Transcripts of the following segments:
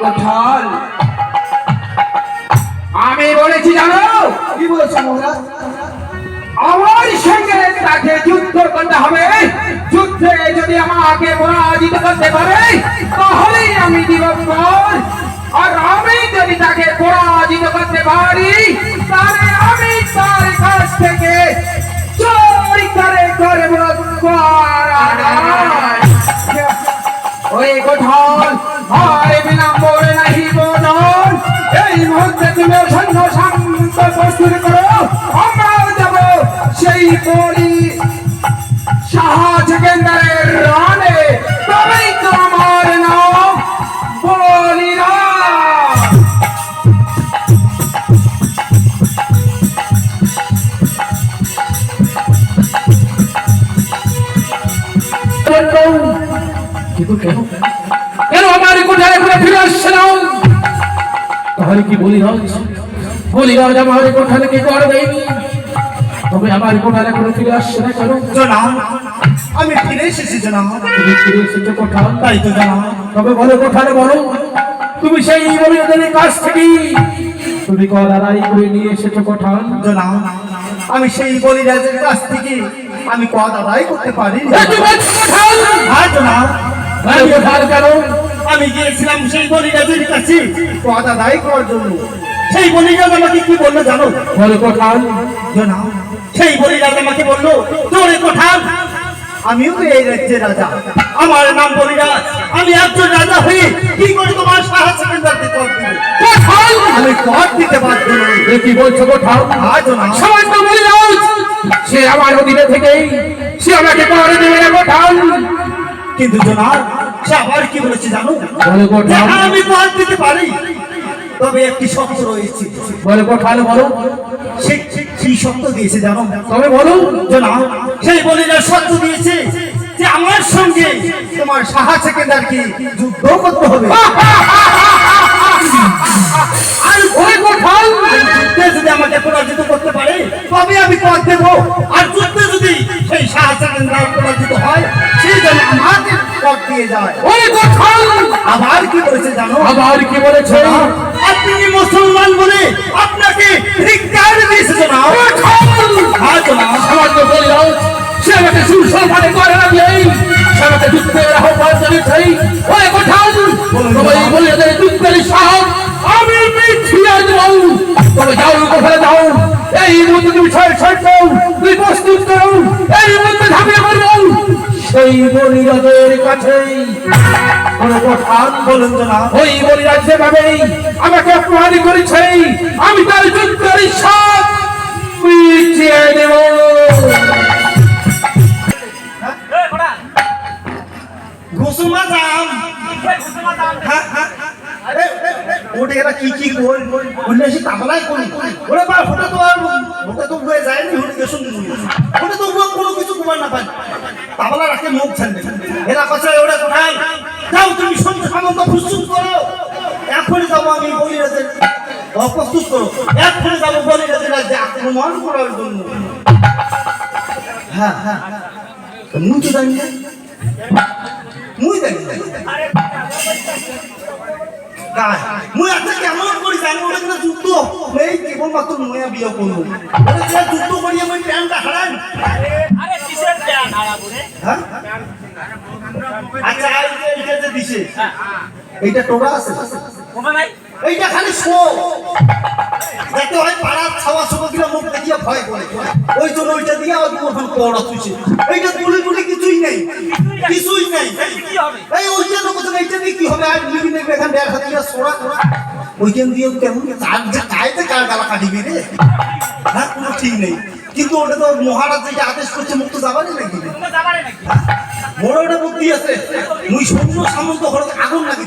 কোঠাল আমি বলেছি জানো? কি বলছো মহারাজ আমার সঙ্গে তাকে যুদ্ধ করতে হবে। যুদ্ধে যদি আমাকে পরাজিত করতে পারে তাহলেই আমি দিবঙ্কর আর আমি যদি তাকে পরাজিত করতে পারি তাহলে আমি তার কাছ থেকে চোরি করে করব। কেন আমার কোঠায় করে ফিরে আসছে না তাহলে কি বলি রাজ? বলি রাজ আমার কোঠালে কি করে দেয়নি? তবে আমার কোঠালে ফিরে আসছে না কেন? জনাব আমি ফিরে এসেছি জনাব। তুমি ফিরে এসেছ কোঠাল তাই তো জনাব। তবে বলো কোঠালে বলো? তুমি সেই কাছ থেকে তুমি কল করে নিয়ে এসেছ কোঠাল জনাব আমি সেই বলিরাজের কাছ থেকে আমি কদ আদায় করতে পারি কোঠাল আর জনাব। আমি কোঠাল আমি গিয়েছিলাম সেই কাছে। করার জন্য। সেই আমাকে কি বলল জানো? বলো কোঠাল সেই আমাকে বলল তোরে কোঠাল আমিও তো এই রাজ্যের রাজা। আমার নাম বলিরাজ আমি একজন রাজা হয়ে কি করে তোমার সাহায্য কোঠাল আমি কর দিতে বাধ্য নই। এ কি বলছো কোঠাল বলি রাজ সে আমার অধীনে থেকেই সে আমাকে করে না কিন্তু জনাব সে আবার কি বলেছে জানো? বলো আমি কর দিতে পারি। তবে একটি শর্ত রয়েছে। বলো কোঠাল বলো। সে সেই শর্ত দিয়েছে জানো? তবে বলো। জনাব সেই বলিরা শর্ত দিয়েছে যে আমার সঙ্গে তোমার সাহা সেকেন্ডারকে যুদ্ধ করতে হবে? আর কোঠাল যুদ্ধে যদি আমাকে পরাজিত করতে পারে তবে আমি কর দেব। আর যুদ্ধে যদি সেই সাহা সেকেন্ডার পরাজিত হয় সেই জন্য আমাকে কর দিয়ে যায়। ওই কোঠাল আবার কি বলেছে জানো? আবার কি বলেছে? আপনি মুসলমান বলে আপনাকে ধিক্কার দিয়েছে জনাব হ্যাঁ জনাব সামান্য বলি রাজ সে আমাকে সুসম্মানে করে রাখলেই সে আমাকে যুদ্ধের আহ্বান জানিয়েছে। ওই তবে বলে যুদ্ধের সাহস। সেই বলিরাজের কাছেই। কোন কোঠাল বলুন জনাব ওই বলিরাজ যেভাবেই আমাকে অপমান করেছে আমি তার যুদ্ধের সব পিছিয়ে দেব। ঘুষুমা দাম। হ্যাঁ, হ্যাঁ। ওটা এরা কি কি কই? বললে সে তাবলাই করি। ওরে বা ওটা তো আর ওটা তো হয়ে যায়নি ওটা কে তো কোনো কিছু কুমার না পায়। তাবলা রাখে মুখ ছাড়বে এরা কথা ওটা কোথায়? যাও তুমি সন্ধ্যে সামন্ত প্রস্তুত করো। এখনই যাব আমি বলিরাজের অপ্রস্তুত করো। এখনই যাব বলিরাজের রাজ্যে আক্রমণ করার জন্য। হ্যাঁ হ্যাঁ। মুই তো জানি না। মুই জানি না। মুই আজকে কেমন? করি জানি ওটা যুদ্ধ? এই কেবল মাত্র বিয়ে করব। ওটা যে যুদ্ধ করি আমি প্যান্টটা হারান আরে কিসের প্যান হারাবো রে? হ্যাঁ? আচ্ছা এইটা যে দিছে এইটা আছে? কোথা নাই এইটা খালি শো। যাতে হয় পাড়ার ছাওয়া সবগুলো মুখ দেখিয়ে ভয় করে। ওই জন্য ওইটা দিয়ে আর ওখান পড়া তুইছে। এইটা তুলি তুলি কিছুই নেই। কিছুই নেই। এই ওইটা তো কোথাও এইটা দিয়ে কি হবে? আর লিখি দেখবে এখান দেড় হাত দিয়ে সোড়া ওইখান দিয়ে কেমন কার যে কায়তে কার গালা কাটিবি রে। হ্যাঁ কোনো ঠিক নেই। কিন্তু ওটা তো মহারাজ যেটা আদেশ করছে মুক্ত যাবারই নাকি? নাকি বড় ওটা বুদ্ধি আছে। মুই সৈন্য সামন্ত ঘরে আগুন লাগি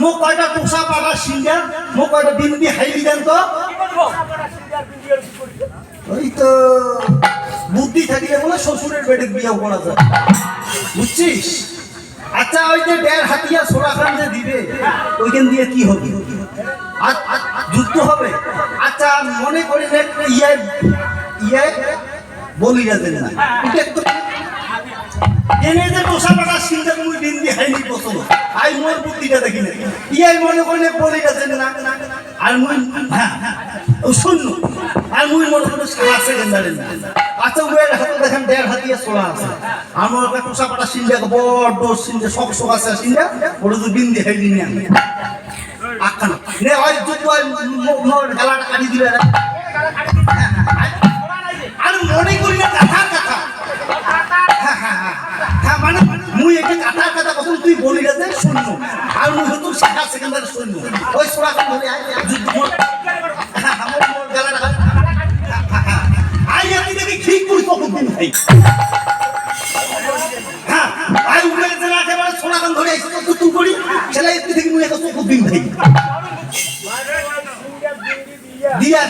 মোক কয়টা টোসা পাটা সিঙ্গা মোক কয়টা বিন্দি হাইলি দেন তো? ওই তো বুদ্ধি থাকলে বলে শ্বশুরের বেডে বিয়ে করা যায়। বুঝছিস? আচ্ছা ওই যে দেড় হাতিয়া সোনা খান যে দিবে, ওইখান দিয়ে কি হবে? যুদ্ধ হবে? আচ্ছা মনে করি ইয়ে ইয়ে বলি যাতেন না। এটা এনে যে পাটা সিন্ধা মুই বিন্দি হাইনি পছন্দ আই মোর বুদ্ধিটা দেখি না ইয়াই মনে না বলি যাতেন না। আর মুই হ্যাঁ হ্যাঁ, শূন্য। আর মুই মনে করি সারা সেকেন্ডারে না আচ্ছা উড়ে হাতে দেখেন দেড় হাতিয়া সোলা আছে। আমার একটা টোসা পাটা সিন্ধা বড় সিন্ধা সব সব আছে সিন্ধা ওটা তো বিন্দি হাইনি না আখানা নে ওই যুদ্ধ ঠিক করি তখন দিন ভাই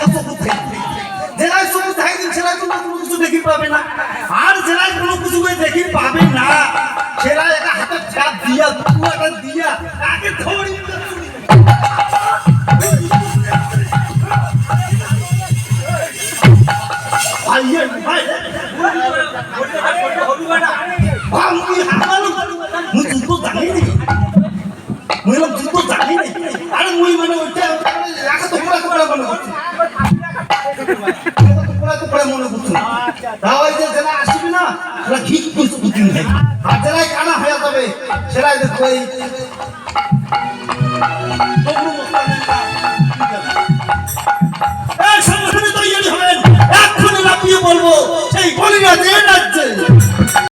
তো জেলায় দেখি পাবে না আর জেলায় কোনো কিছু দেখি? পাবে না ছেলে একটা হাতে চাপ দিয়া দুটো একটা দিয়া আগে ধরি মুই এরকম যুদ্ধ নি আরে মুই মানে ওইটা রাখা তো পুরা টুকরা মনে করছি মনে তাই যে জেলা আসবি না সেটা ঠিক করছে বুদ্ধি নেই। আর জেলায় কানা হয়ে যাবে